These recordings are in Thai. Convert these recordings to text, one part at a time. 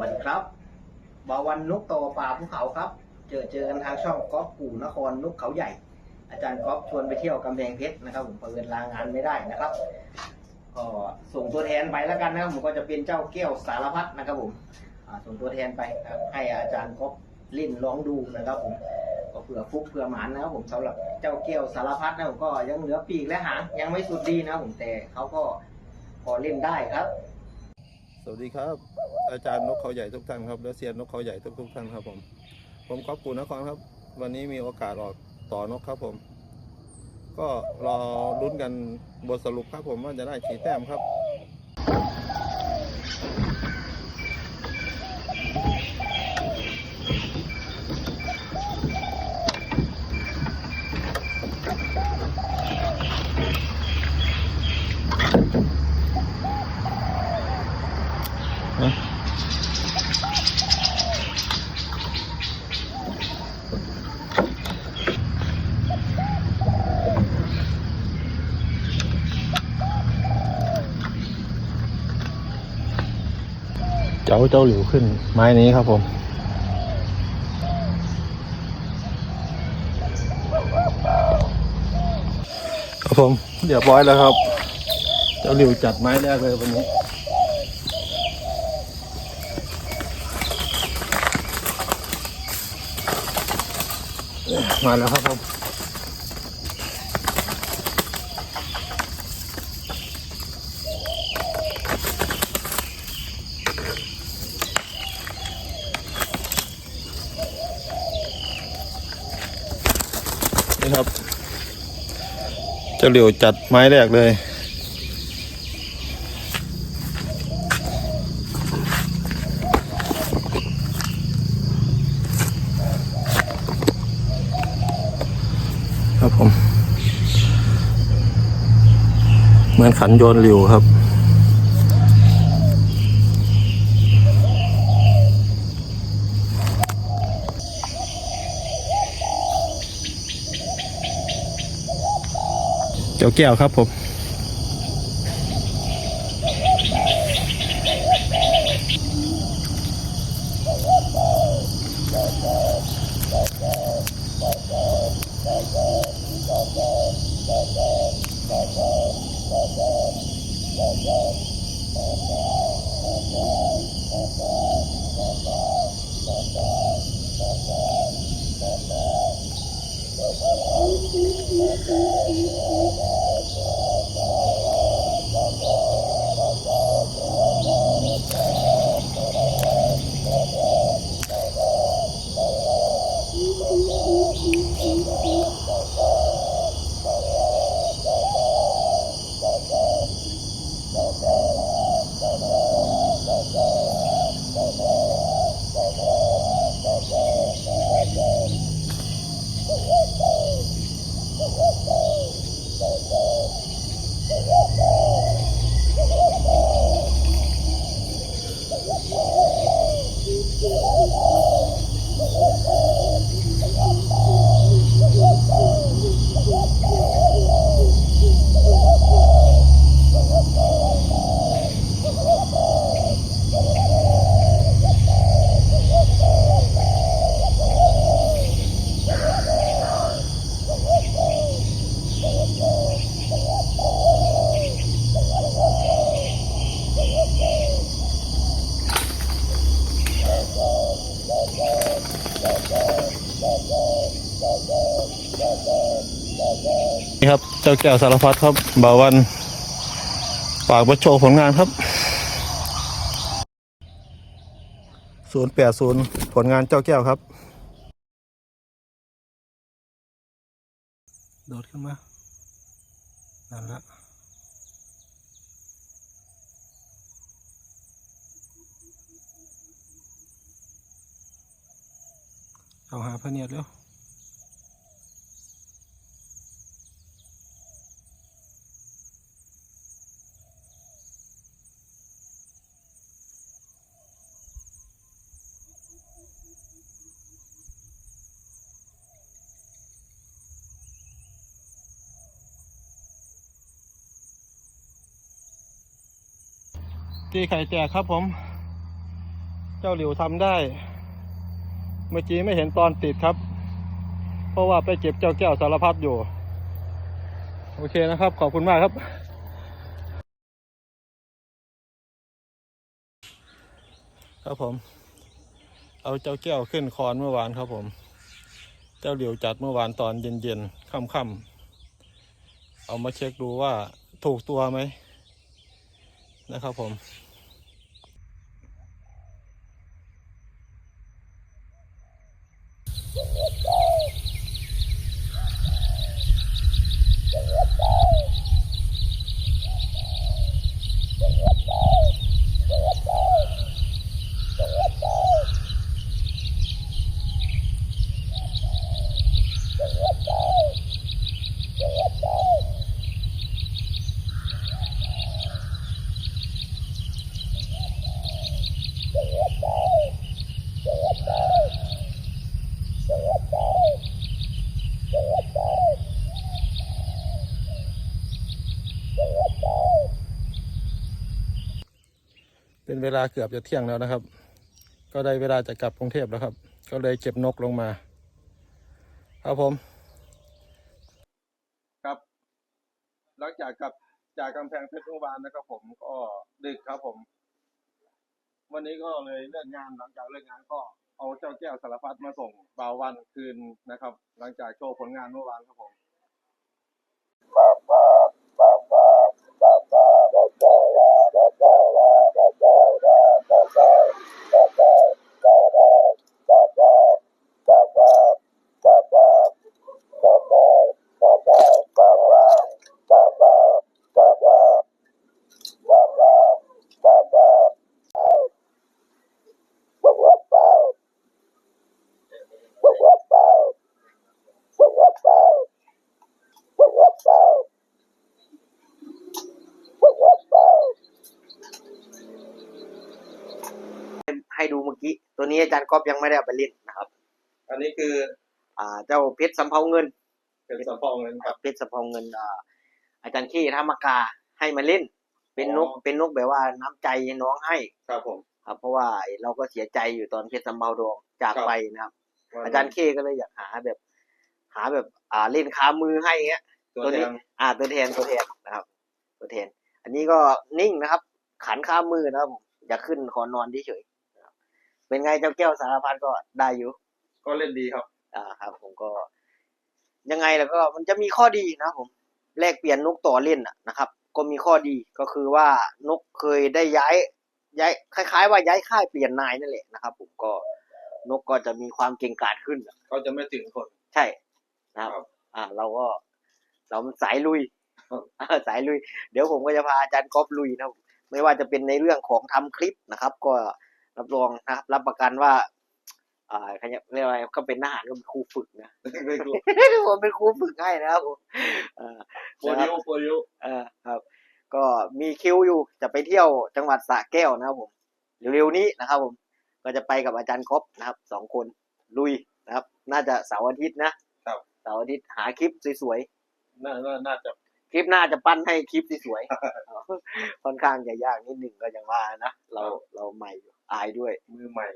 วัสดีครับบาวันนกโตป่าภูเขาครับ เจอเจอกันทางช่องก๊อฟกู่นครนกเขาใหญ่ อาจารย์ก๊อฟชวนไปเที่ยวกำแพงเพชรนะครับ ผมเปิดลางานไม่ได้นะครับก็ส่งตัวแทนไปแล้วกันนะครับผมก็จะเป็นเจ้าแก้วสารพัดนะครับผมส่งตัวแทนไปให้อาจารย์ก๊อฟเล่นร้องดูนะครับผมก็เผื่อฟุกเผื่อหมานนะครับผมสำหรับเจ้าแก้วสารพัดนะผมก็ยังเหลือปีกและหางยังไม่สุดดีนะครับผมแต่เขาก็พอเล่นได้ครับ สวัสดีครับ อาจารย์นกเขาใหญ่ทุกท่านครับและเซียนนกเขาใหญ่ทุกทุกท่านครับผม ผมก๊อฟปูนครครับ วันนี้มีโอกาสออกต่อนกครับผม ก็รอลุ้นกันบทสรุปครับผมว่าจะได้กี่แต้มครับ เจ้าเจ้าหลิวขึ้นไม้นี้ครับผมครับผมเรียบร้อยแล้วครับ เจ้าหลิวจัดไม้แรกเลยวันนี้ มาแล้วครับผมนี่ครับเจ้าเหลียวจัดไม้แรกเลย ครับผม เหมือนขันโยนหลิวครับ เจ้าแก้วครับผม เจ้าแก้วสารพัดครับบ่าววันฝากมาโชว์ผลงานครับศูนย์แปดศูนผลงานเจ้าแก้วครับ โดดขึ้นมา นั่นละเอาหาพระเนียดเร็ว ตีไข่แตกครับผม เจ้าหลิวทำได้ เมื่อกี้ไม่เห็นตอนติดครับ เพราะว่าไปเก็บเจ้าแก้วสารพัดอยู่ โอเคนะครับ ขอบคุณมากครับ ครับผม เอาเจ้าแก้วขึ้นคอนเมื่อวานครับผม เจ้าเหลียวจัดเมื่อวานตอนเย็นๆค่ำๆเอามาเช็คดูว่าถูกตัวไหม นะครับผม เป็นเวลาเกือบจะเที่ยงแล้วนะครับ ก็ได้เวลาจะกลับกรุงเทพแล้วครับ ก็เลยเก็บนกลงมา ครับผม ครับ หลังจากกลับจากกำแพงเพชรเมื่อวานนะครับ ผมก็ดึกครับผม วันนี้ก็เลยเลิกงานหลังจากเลิกงานก็เอาเจ้าแก้วสารพัดมาส่งบ่าววันคืนนะครับ หลังจากโชว์ผลงานเมื่อวานครับผม ให้ดูเมื่อกี้ ตัวนี้อาจารย์ก๊อฟยังไม่ได้เอาไปเล่นนะครับ อันนี้คือ อ่า เจ้าเพชรสำเภาเงินเป็นสำเภาเงินครับเพชรสำเภาเงินอ่าอาจารย์ขี้ธรรมกาให้มาเล่น เป็นนกอ๋อเป็นนกแบบว่าน้ำใจน้องให้ครับผมครับ เพราะว่าเราก็เสียใจอยู่ตอนเพชรสำเภาดวงจากครับไปนะครับ อาจารย์เคก็เลยอยากหาแบบ หาแบบ อ่าเล่นค้ามือให้เงี้ย ตัวตัวแทนี้นอ่าตัวแทนตัวแทนนะครับ ตัวแทน อันนี้ก็นิ่งนะครับ ขันข้ามมือนะครับผมอยากขึ้นขอนอนเฉยๆนะครับ เป็นไงเจ้าแก้วสารพัดก็ได้อยู่ ก็เล่นดีครับ อ่าครับ ผมก็ ยังไงแล้วก็มันจะมีข้อดีนะครับผมแลกเปลี่ยนนกต่อเล่นน่ะนะครับ ก็มีข้อดีก็คือว่านกเคยได้ย้าย ย้ายคล้าย ๆ ว่าย้ายค่ายเปลี่ยนนายนั่นแหละนะครับ ผมก็นกก็จะมีความเก่งกาจขึ้นก็จะไม่ถึงคน ใช่นะครับครับ อ่า เราก็ เรามันสายลุยอ่าสายลุย เดี๋ยวผมก็จะพาอาจารย์ก๊อฟลุยนะครับไม่ว่าจะเป็นในเรื่องของทำคลิปนะครับ ก็ รับรองนะครับ รับประกันว่าอ่าเขาเรียกว่าอะไรก็เป็นทหารก็เป็นครูฝึกนะไม่รู้ผมเป็นครูฝึกให้นะครับผมเอ่าโปรดิวโปรดิวเออครับ ก็มีคิวอยู่จะไปเที่ยวจังหวัดสระแก้วนะครับผมเร็วๆนี้นะครับผมก็จะไปกับอาจารย์ครบนะครับสองคนลุยนะครับ น่าจะเสาร์อาทิตย์นะครับเสาร์อาทิตย์หาคลิปสวยน่าน่าน่าจะๆคลิปหน้าจะปั้นให้คลิปสวยๆค่อนข้างจะยากนิดหนึ่งก็ยังว่านะเราเราใหม่อยู่ อายด้วย มือใหม่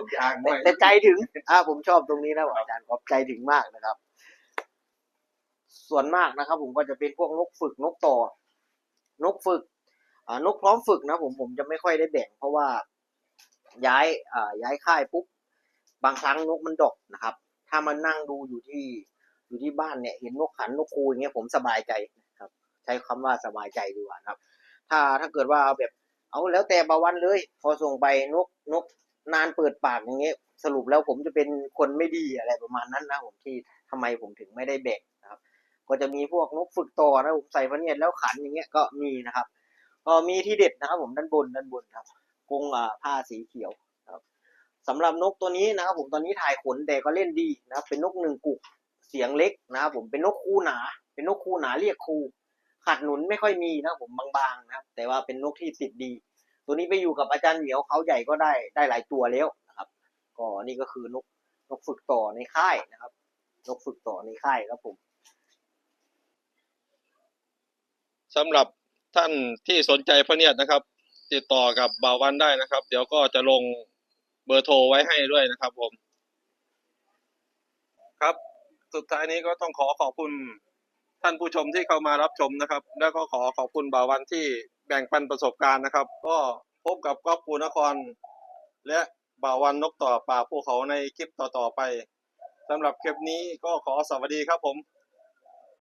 ทุกอย่างใหแต่ม่แต่ใจถึงอ่าผมชอบตรงนี้นะอาจารย์กอบใจถึงมากนะครับ ส่วนมากนะครับ ผมก็จะเป็นพวกนกฝึกนกต่อ นกฝึกอ่านกพร้อมฝึกนะผมผมจะไม่ค่อยได้แบ่ง เพราะว่าย้ายอ่าย้ายค่ายปุ๊บบางครั้งนกมันดกนะครับ ถ้ามันนั่งดูอยู่ที่อยู่ที่บ้านเนี่ย เห็นนกขันนกคูอย่างเงี้ยผมสบายใจนะครับ ใช้คำว่าสบายใจดีกว่านะครับ ถ้าถ้าเกิดว่าเอาแบบ เอาแล้วแต่บาวันเลย พอส่งไปนกนกนานเปิดปากอย่างเงี้ยสรุปแล้วผมจะเป็นคนไม่ดีอะไรประมาณนั้นนะผมที่ทำไมผมถึงไม่ได้แบ่งนะครับ ก็จะมีพวกนกฝึกต่อนะผมใส่พเนียดแล้วขันอย่างเงี้ยก็มีนะครับก็มีที่เด็ดนะครับ ผมด้านบนด้านบนครับกงอ่าผ้าสีเขียวครับสำหรับนกตัวนี้นะครับ ผมตอนนี้ถ่ายขนแต่ก็เล่นดีนะครับเป็นนกหนึ่งกุกเสียงเล็กนะครับผมเป็นนกคู่หนา เป็นนกคู่หนาเรียกคู่ ขัดหนุนไม่ค่อยมีนะครับผมบางๆนะครับ แต่ว่าเป็นนกที่ติดดี ตัวนี้ไปอยู่กับอาจารย์เหมียวเขาใหญ่ก็ได้ได้หลายตัวแล้วนะครับ ก็นี่ก็คือนกนกฝึกต่อในค่ายนะครับนกฝึกต่อในค่ายครับผมสำหรับท่านที่สนใจพระเนียดนะครับ ติดต่อกับบ่าววันได้นะครับ เดี๋ยวก็จะลงเบอร์โทรไว้ให้ด้วยนะครับผม ครับ สุดท้ายนี้ก็ต้องขอขอบคุณ ท่านผู้ชมที่เข้ามารับชมนะครับ แล้วก็ขอขอบคุณบ่าววันที่แบ่งปันประสบการณ์นะครับ ก็พบกับก๊อฟปูนคร และบ่าววันนกต่อป่าภูเขาในคลิปต่อๆไปสำหรับคลิปนี้ก็ขอสวัสดีครับผม